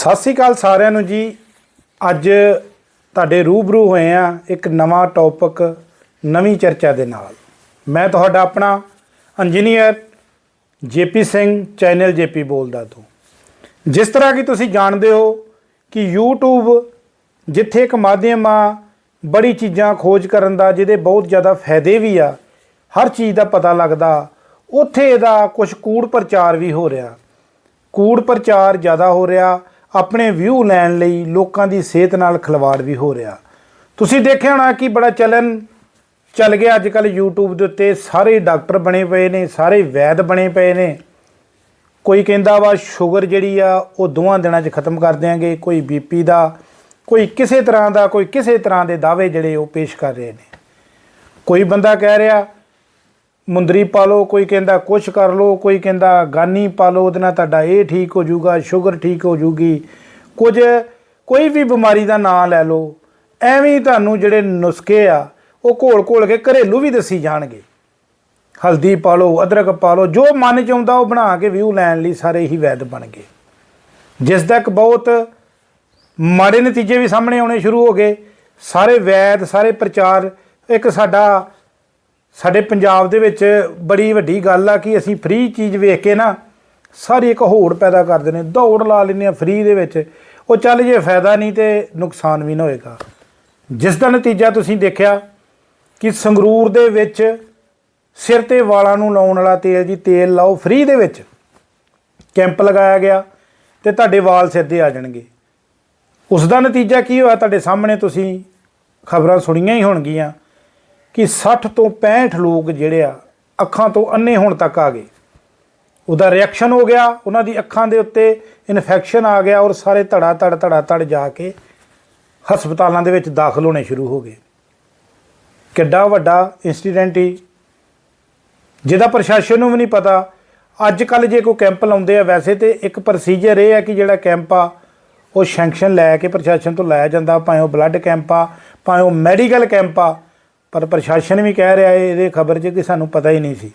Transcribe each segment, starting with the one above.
ਸਤਿ ਸ੍ਰੀ ਅਕਾਲ ਸਾਰਿਆਂ ਨੂੰ ਜੀ। ਅੱਜ ਤੁਹਾਡੇ ਰੂਬਰੂ ਹੋਏ ਆ ਇੱਕ ਨਵਾਂ ਟੌਪਿਕ ਨਵੀਂ ਚਰਚਾ ਦੇ ਨਾਲ। ਮੈਂ ਤੁਹਾਡਾ ਆਪਣਾ engineer JP Singh channel JP ਬੋਲਦਾ ਤੋਂ। ਜਿਸ ਤਰ੍ਹਾਂ ਕਿ ਤੁਸੀਂ ਜਾਣਦੇ ਹੋ ਕਿ YouTube ਜਿੱਥੇ ਇੱਕ ਮਾਧਿਅਮ ਆ, ਬੜੀ ਚੀਜ਼ਾਂ ਖੋਜ ਕਰਨ ਦਾ, ਜਿਹਦੇ ਬਹੁਤ ਜ਼ਿਆਦਾ ਫਾਇਦੇ ਵੀ ਆ, ਹਰ ਚੀਜ਼ ਦਾ ਪਤਾ ਲੱਗਦਾ, ਉੱਥੇ ਇਹਦਾ ਕੁਝ ਕੂੜ ਪ੍ਰਚਾਰ ਵੀ ਹੋ ਰਿਹਾ। ਕੂੜ ਪ੍ਰਚਾਰ ਜ਼ਿਆਦਾ ਹੋ ਰਿਹਾ ਆਪਣੇ ਵਿਊ ਲੈਣ ਲਈ ਲੋਕਾਂ ਦੀ ਸਿਹਤ ਨਾਲ ਖਿਲਵਾੜ ਵੀ ਹੋ ਰਿਹਾ। ਤੁਸੀਂ ਦੇਖਿਆ ਹੋਣਾ ਕਿ ਬੜਾ ਚਲਨ ਚੱਲ ਗਿਆ। ਅੱਜ ਕੱਲ YouTube ਦੇ ਉੱਤੇ ਸਾਰੇ ਡਾਕਟਰ ਬਣੇ ਪਏ ਨੇ, ਸਾਰੇ ਵੈਦ ਬਣੇ ਪਏ ਨੇ। ਕੋਈ ਕਹਿੰਦਾ ਵਾ, ਸ਼ੂਗਰ ਜਿਹੜੀ ਆ, ਉਹ ਦੋਵਾਂ ਦਿਨਾਂ 'ਚ ਖਤਮ ਕਰ ਦਿਆਂਗੇ। ਕੋਈ ਬੀਪੀ ਦਾ, ਕੋਈ ਕਿਸੇ ਤਰ੍ਹਾਂ ਦਾ, ਕੋਈ ਕਿਸੇ ਤਰ੍ਹਾਂ ਦੇ ਦਾਅਵੇ ਜਿਹੜੇ ਉਹ ਪੇਸ਼ ਕਰ ਰਹੇ ਨੇ। ਕੋਈ ਬੰਦਾ ਕਹਿ ਰਿਹਾ ਮੁੰਦਰੀ ਪਾ ਲਓ, ਕੋਈ ਕਹਿੰਦਾ ਕੁਛ ਕਰ ਲਓ, ਕੋਈ ਕਹਿੰਦਾ ਗਾਨੀ ਪਾ ਲਓ, ਉਹਦੇ ਨਾਲ ਤੁਹਾਡਾ ਇਹ ਠੀਕ ਹੋ ਜਾਊਗਾ, ਸ਼ੂਗਰ ਠੀਕ ਹੋ ਜਾਊਗੀ। ਕੁਝ, ਕੋਈ ਵੀ ਬਿਮਾਰੀ ਦਾ ਨਾਂ ਲੈ ਲਓ, ਐਵੇਂ ਤੁਹਾਨੂੰ ਜਿਹੜੇ ਨੁਸਖੇ ਆ, ਉਹ ਘੋਲ-ਘੋਲ ਕੇ ਘਰੇਲੂ ਵੀ ਦੱਸੀ ਜਾਣਗੇ। ਹਲਦੀ ਪਾ ਲਓ, ਅਦਰਕ ਪਾ ਲਓ, ਜੋ ਮਨ ਚ ਆਉਂਦਾ ਉਹ ਬਣਾ ਕੇ ਵਿਊ ਲੈਣ ਲਈ ਸਾਰੇ ਹੀ ਵੈਦ ਬਣ ਗਏ। ਜਿਸ ਦਾ ਇੱਕ ਬਹੁਤ ਮਾੜੇ ਨਤੀਜੇ ਵੀ ਸਾਹਮਣੇ ਆਉਣੇ ਸ਼ੁਰੂ ਹੋ ਗਏ, ਸਾਰੇ ਵੈਦ, ਸਾਰੇ ਪ੍ਰਚਾਰ, ਇੱਕ ਸਾਡਾ ਸਾਡੇ ਪੰਜਾਬ ਦੇ ਵਿੱਚ ਬੜੀ ਵੱਡੀ ਗੱਲ ਆ ਕਿ ਅਸੀਂ ਫ੍ਰੀ ਚੀਜ਼ ਵੇਖ ਕੇ ਨਾ ਸਾਰੀ ਇੱਕ ਹੋੜ ਪੈਦਾ ਕਰਦੇ ਨੇ, ਦੌੜ ਲਾ ਲੈਂਦੇ ਆ ਫ੍ਰੀ ਦੇ ਵਿੱਚ। ਉਹ ਚੱਲ ਜੇ ਫਾਇਦਾ ਨਹੀਂ ਤੇ ਨੁਕਸਾਨ ਵੀ ਨਾ ਹੋਏਗਾ। ਜਿਸ ਦਾ ਨਤੀਜਾ ਤੁਸੀਂ ਦੇਖਿਆ ਕਿ ਸੰਗਰੂਰ ਦੇ ਵਿੱਚ ਸਿਰ ਤੇ ਵਾਲਾਂ ਨੂੰ ਲਾਉਣ ਵਾਲਾ ਤੇਲ ਜੀ, ਤੇਲ ਲਾਓ ਫ੍ਰੀ ਦੇ ਵਿੱਚ। ਕੈਂਪ ਲਗਾਇਆ ਗਿਆ ਤੇ ਤੁਹਾਡੇ ਵਾਲ ਸਿੱਧੇ ਆ ਜਾਣਗੇ। ਉਸ ਦਾ ਨਤੀਜਾ ਕੀ ਹੋਇਆ? ਤੁਹਾਡੇ ਸਾਹਮਣੇ ਤੁਸੀਂ ਖਬਰਾਂ ਸੁਣੀਆਂ ਹੀ ਹੋਣਗੀਆਂ। ਕਿ 60 ਤੋਂ 65 ਲੋਕ ਜਿਹੜੇ ਆ, ਅੱਖਾਂ ਤੋਂ ਅੰਨੇ ਹੋਣ ਤੱਕ ਆ ਗਏ। ਉਹਦਾ ਰਿਐਕਸ਼ਨ ਹੋ ਗਿਆ, ਉਹਨਾਂ ਦੀ ਅੱਖਾਂ ਦੇ ਉੱਤੇ ਇਨਫੈਕਸ਼ਨ ਆ ਗਿਆ ਔਰ ਸਾਰੇ ਧੜਾ ਧੜ ਧੜਾ ਧੜ ਜਾ ਕੇ ਹਸਪਤਾਲਾਂ ਦੇ ਵਿੱਚ ਦਾਖਲ ਹੋਣੇ ਸ਼ੁਰੂ ਹੋ ਗਏ। ਕਿੱਡਾ ਵੱਡਾ ਇਨਸੀਡੈਂਟ ਹੀ ਜਿਹਦਾ ਪ੍ਰਸ਼ਾਸਨ ਨੂੰ ਵੀ ਨਹੀਂ ਪਤਾ ਅੱਜ ਕੱਲ ਜੇ ਕੋਈ ਕੈਂਪ ਲਾਉਂਦੇ ਆ, ਵੈਸੇ ਤੇ ਇੱਕ ਪ੍ਰੋਸੀਜਰ ਇਹ ਹੈ ਕਿ ਜਿਹੜਾ ਕੈਂਪ ਆ, ਉਹ ਸੈਂਕਸ਼ਨ ਲੈ ਕੇ ਪ੍ਰਸ਼ਾਸਨ ਤੋਂ ਲਾਇਆ ਜਾਂਦਾ, ਭਾਵੇਂ ਉਹ ਬਲੱਡ ਕੈਂਪ ਆ, ਭਾਵੇਂ ਉਹ ਮੈਡੀਕਲ ਕੈਂਪ ਆ। ਪਰ ਪ੍ਰਸ਼ਾਸਨ ਵੀ ਕਹਿ ਰਿਹਾ ਹੈ ਇਹਦੇ ਖਬਰ 'ਚ ਕਿ ਸਾਨੂੰ ਪਤਾ ਹੀ ਨਹੀਂ ਸੀ।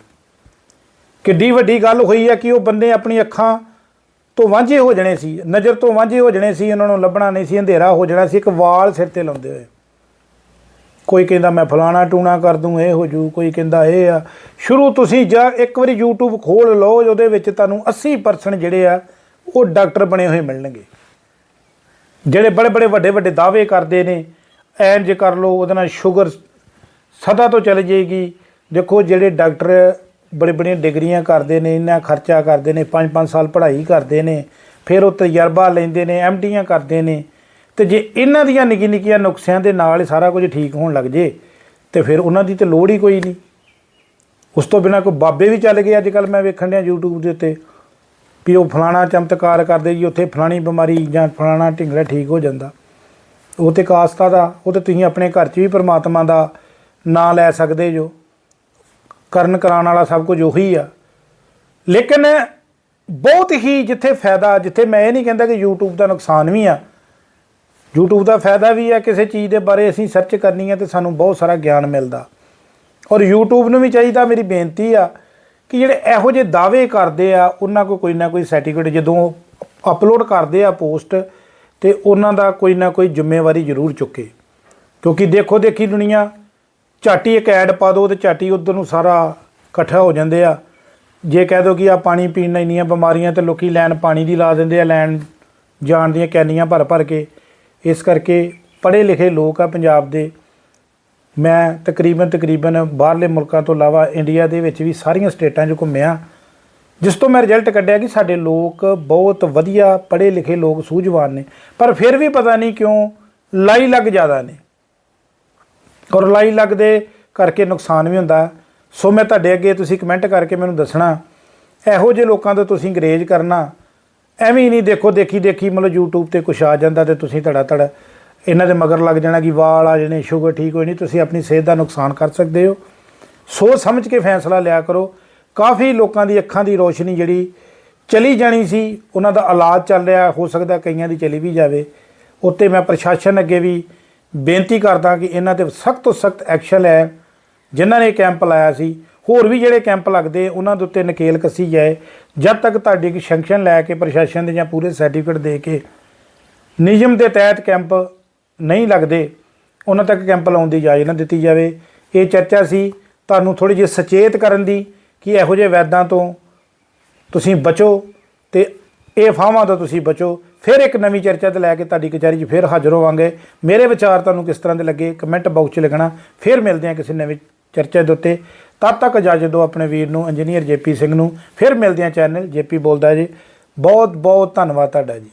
ਕਿੱਡੀ ਵੱਡੀ ਗੱਲ ਹੋਈ ਹੈ ਕਿ ਉਹ ਬੰਦੇ ਆਪਣੀ ਅੱਖਾਂ ਤੋਂ ਵਾਂਝੇ ਹੋ ਜਣੇ ਸੀ, ਨਜ਼ਰ ਤੋਂ ਵਾਂਝੇ ਹੋ ਜਣੇ ਸੀ, ਉਹਨਾਂ ਨੂੰ ਲੱਭਣਾ ਨਹੀਂ ਸੀ ਅੰਧੇਰਾ ਹੋ ਜਾਣਾ ਸੀ, ਇੱਕ ਵਾਲ ਸਿਰ ਤੇ ਲਾਉਂਦੇ ਹੋਏ। ਕੋਈ ਕਹਿੰਦਾ ਮੈਂ ਫਲਾਣਾ ਟੂਣਾ ਕਰ ਦੂੰ, ਇਹ ਹੋ ਜੂ, ਕੋਈ ਕਹਿੰਦਾ ਇਹ ਆ। ਸ਼ੁਰੂ ਤੁਸੀਂ ਜਾਂ ਇੱਕ ਵਾਰੀ YouTube ਖੋਲ ਲਓ, ਉਹਦੇ ਵਿੱਚ ਤੁਹਾਨੂੰ 80% ਜਿਹੜੇ ਆ, ਉਹ ਡਾਕਟਰ ਬਣੇ ਹੋਏ ਮਿਲਣਗੇ। ਜਿਹੜੇ ਬੜੇ ਬੜੇ ਵੱਡੇ ਵੱਡੇ ਦਾਅਵੇ ਕਰਦੇ ਨੇ ਐਨ ਜੇ ਕਰ ਲਓ, ਉਹਦੇ ਨਾਲ ਸ਼ੂਗਰ ਸਦਾ ਤੋਂ ਚਲੇ ਜਾਏਗੀ। ਦੇਖੋ ਜਿਹੜੇ ਡਾਕਟਰ ਬੜੇ ਬੜੀਆਂ ਡਿਗਰੀਆਂ ਕਰਦੇ ਨੇ, ਇੰਨਾ ਖਰਚਾ ਕਰਦੇ ਨੇ 5-5 ਸਾਲ ਪੜ੍ਹਾਈ ਕਰਦੇ ਨੇ, ਫਿਰ ਉਹ ਤਜਰਬਾ ਲੈਂਦੇ ਨੇ, ਐਮਡੀਆਂ ਕਰਦੇ ਨੇ। ਤੇ ਜੇ ਇਹਨਾਂ ਦੀਆਂ ਨਿੱਕੀ ਨਿੱਕੀਆਂ ਨੁਕਸਿਆਂ ਦੇ ਨਾਲ ਸਾਰਾ ਕੁਝ ਠੀਕ ਹੋਣ ਲੱਗ ਜੇ, ਤੇ ਫਿਰ ਉਹਨਾਂ ਦੀ ਤੇ ਲੋੜ ਹੀ ਕੋਈ ਨਹੀਂ। ਉਸ ਤੋਂ ਬਿਨਾ ਕੋਈ ਬਾਬੇ ਵੀ ਚੱਲ ਗਏ ਅੱਜ ਕੱਲ ਮੈਂ ਵੇਖਣ ਡਿਆ YouTube ਦੇ ਉੱਤੇ, ਵੀ ਉਹ ਫਲਾਣਾ ਚਮਤਕਾਰ ਕਰਦੇ ਜੀ, ਉੱਥੇ ਫਲਾਣੀ ਬਿਮਾਰੀ ਜਾਂ ਫਲਾਣਾ ਢਿੰਗੜਾ ਠੀਕ ਹੋ ਜਾਂਦਾ। ਉਹ ਤੇ ਕਾਸਤਾ ਦਾ, ਉਹ ਤੇ ਤੁਸੀਂ ਆਪਣੇ ਘਰ 'ਚ ਵੀ ਪਰਮਾਤਮਾ ਦਾ ਨਾ ਲੈ ਸਕਦੇ ਜੋ। ਕਰਨ ਕਰਾਉਣ ਵਾਲਾ ਸਭ ਕੁਝ ਉਹੀ ਆ। ਲੇਕਿਨ ਬਹੁਤ ਹੀ ਜਿੱਥੇ ਫਾਇਦਾ, ਜਿੱਥੇ ਮੈਂ ਇਹ ਨਹੀਂ ਕਹਿੰਦਾ ਕਿ YouTube ਦਾ ਨੁਕਸਾਨ ਵੀ ਆ। YouTube ਦਾ ਫਾਇਦਾ ਵੀ ਆ, ਕਿਸੇ ਚੀਜ਼ ਦੇ ਬਾਰੇ ਅਸੀਂ ਸਰਚ ਕਰਨੀ ਹੈ ਤੇ ਸਾਨੂੰ ਬਹੁਤ ਸਾਰਾ ਗਿਆਨ ਮਿਲਦਾ। ਔਰ YouTube ਨੂੰ ਵੀ ਚਾਹੀਦਾ ਮੇਰੀ ਬੇਨਤੀ ਆ ਕਿ ਜਿਹੜੇ ਇਹੋ ਜਿਹੇ ਦਾਅਵੇ ਕਰਦੇ ਆ, ਉਹਨਾਂ ਕੋ ਕੋਈ ਨਾ ਕੋਈ ਸਰਟੀਫਿਕੇਟ ਜਦੋਂ ਅਪਲੋਡ ਕਰਦੇ ਆ ਪੋਸਟ ਤੇ ਉਹਨਾਂ ਦਾ ਕੋਈ ਨਾ ਕੋਈ ਜ਼ਿੰਮੇਵਾਰੀ ਜ਼ਰੂਰ ਚੁੱਕੇ। ਕਿਉਂਕਿ ਦੇਖੋ ਦੇਖੀ ਦੁਨੀਆ ਝਾਟੀ ਇੱਕ ਐਡ ਪਾ ਦਿਓ ਤੇ ਝਾਟੀ ਉਧਰ ਨੂੰ ਸਾਰਾ ਇਕੱਠਾ ਹੋ ਜਾਂਦੇ ਆ। ਜੇ ਕਹਿ ਦੋ ਕਿ ਆ ਪਾਣੀ ਪੀਣ ਨਾਲ ਇੰਨੀਆਂ ਬਿਮਾਰੀਆਂ ਤੇ ਲੋਕੀ ਲੈਣ ਪਾਣੀ ਦੀ ਲਾ ਦਿੰਦੇ ਆ, ਲੈਣ ਜਾਣ ਦੀਆਂ ਕੈਨੀਆਂ ਭਰ ਭਰ ਕੇ। ਇਸ ਕਰਕੇ ਪੜ੍ਹੇ ਲਿਖੇ ਲੋਕ ਆ ਪੰਜਾਬ ਦੇ। ਮੈਂ ਤਕਰੀਬਨ ਤਕਰੀਬਨ ਬਾਹਰਲੇ ਮੁਲਕਾਂ ਤੋਂ ਇਲਾਵਾ ਇੰਡੀਆ ਦੇ ਵਿੱਚ ਵੀ ਸਾਰੀਆਂ ਸਟੇਟਾਂ 'ਚ ਘੁੰਮਿਆ। ਜਿਸ ਤੋਂ ਮੈਂ ਰਿਜ਼ਲਟ ਕੱਢਿਆ ਕਿ ਸਾਡੇ ਲੋਕ ਬਹੁਤ ਵਧੀਆ ਪੜ੍ਹੇ ਲਿਖੇ ਲੋਕ ਸੂਝਵਾਨ ਨੇ। ਪਰ ਫਿਰ ਵੀ ਪਤਾ ਨਹੀਂ ਕਿਉਂ ਲਾਈ ਲੱਗ ਜ਼ਿਆਦਾ ਨੇ। ਔਰ ਲਾਈ ਲੱਗਦੇ ਕਰਕੇ ਨੁਕਸਾਨ ਵੀ ਹੁੰਦਾ। ਸੋ ਮੈਂ ਤੁਹਾਡੇ ਅੱਗੇ ਤੁਸੀਂ ਕਮੈਂਟ ਕਰਕੇ ਮੈਨੂੰ ਦੱਸਣਾ, ਇਹੋ ਜਿਹੇ ਲੋਕਾਂ ਤੋਂ ਤੁਸੀਂ ਗਰੇਜ ਕਰਨਾ, ਐਵੇਂ ਹੀ ਨਹੀਂ ਦੇਖੋ, ਦੇਖੀ ਦੇਖੀ ਮਤਲਬ YouTube ਤੇ ਕੁਛ ਆ ਜਾਂਦਾ ਤੇ ਤੁਸੀਂ ਧੜਾ ਧੜ ਇਹਨਾਂ ਦੇ ਮਗਰ ਲੱਗ ਜਾਣਾ ਕਿ ਵਾਲ ਆ ਜਣੇ ਸ਼ੂਗਰ ਠੀਕ ਹੋਈ ਨਹੀਂ, ਤੁਸੀਂ ਆਪਣੀ ਸਿਹਤ ਦਾ ਨੁਕਸਾਨ ਕਰ ਸਕਦੇ ਹੋ। ਸੋਚ ਸਮਝ ਕੇ ਫੈਸਲਾ ਲਿਆ ਕਰੋ। ਕਾਫੀ ਲੋਕਾਂ ਦੀ ਅੱਖਾਂ ਦੀ ਰੋਸ਼ਨੀ ਜਿਹੜੀ ਚਲੀ ਜਾਣੀ ਸੀ, ਉਹਨਾਂ ਦਾ ਇਲਾਜ ਚੱਲ ਰਿਹਾ, ਹੋ ਸਕਦਾ ਕਈਆਂ ਦੀ ਚਲੀ ਵੀ ਜਾਵੇ। ਉੱਤੇ ਮੈਂ ਪ੍ਰਸ਼ਾਸਨ ਅੱਗੇ ਵੀ ਬੇਨਤੀ ਕਰਦਾ ਕਿ ਇਹਨਾਂ ਤੇ ਸਖਤ ਤੋਂ ਸਖਤ ਐਕਸ਼ਨ ਲੈ, ਜਿਨ੍ਹਾਂ ਨੇ ਕੈਂਪ ਲਾਇਆ ਸੀ। ਹੋਰ ਵੀ ਜਿਹੜੇ ਕੈਂਪ ਲੱਗਦੇ, ਉਹਨਾਂ ਦੇ ਉੱਤੇ ਨਕੇਲ ਕੱਸੀ ਜਾਏ। ਜਦ ਤੱਕ ਤੁਹਾਡੀ ਇੱਕ ਸੈਂਕਸ਼ਨ ਲੈ ਕੇ ਪ੍ਰਸ਼ਾਸਨ ਦੇ ਜਾਂ ਪੂਰੇ ਸਰਟੀਫਿਕੇਟ ਦੇ ਕੇ ਨਿਯਮ ਦੇ ਤਹਿਤ ਕੈਂਪ ਨਹੀਂ ਲੱਗਦੇ, ਉਹਨਾਂ ਤੱਕ ਕੈਂਪ ਲਾਉਣ ਦੀ ਇਜਾਜ਼ਤ ਨਾ ਦਿੱਤੀ ਜਾਵੇ। ਇਹ ਚਰਚਾ ਸੀ। ਤੁਹਾਨੂੰ ਥੋੜੀ ਜਿਹੀ ਸੁਚੇਤ ਕਰਨ ਦੀ ਕਿ ਇਹੋ ਜਿਹੇ ਵੈਦਾਂ ਤੋਂ ਤੁਸੀਂ ਬਚੋ ਤੇ ਇਹ ਫਾਹਾਂ ਤੋਂ ਤੁਸੀਂ ਬਚੋ। ਫਿਰ ਇੱਕ ਨਵੀਂ ਚਰਚਾ ਤੇ ਲੈ ਕੇ ਤੁਹਾਡੀ ਕਚਹਿਰੀ 'ਚ ਫਿਰ ਹਾਜ਼ਰ ਹੋਵਾਂਗੇ। ਮੇਰੇ ਵਿਚਾਰ ਤੁਹਾਨੂੰ ਕਿਸ ਤਰ੍ਹਾਂ ਦੇ ਲੱਗੇ ਕਮੈਂਟ ਬਾਕਸ 'ਚ ਲਿਖਣਾ। ਫਿਰ ਮਿਲਦੇ ਹਾਂ ਕਿਸੇ ਨਵੀਂ ਚਰਚਾ ਦੇ ਉੱਤੇ। ਤਦ ਤੱਕ ਇਜਾਜ਼ਤ ਦਿਓ ਆਪਣੇ ਵੀਰ ਨੂੰ ਇੰਜੀਨੀਅਰ ਜੇਪੀ ਸਿੰਘ ਨੂੰ। ਫਿਰ ਮਿਲਦੇ ਹਾਂ ਚੈਨਲ ਜੇਪੀ ਬੋਲਦਾ ਜੀ। ਬਹੁਤ ਬਹੁਤ ਧੰਨਵਾਦ ਤੁਹਾਡਾ ਜੀ।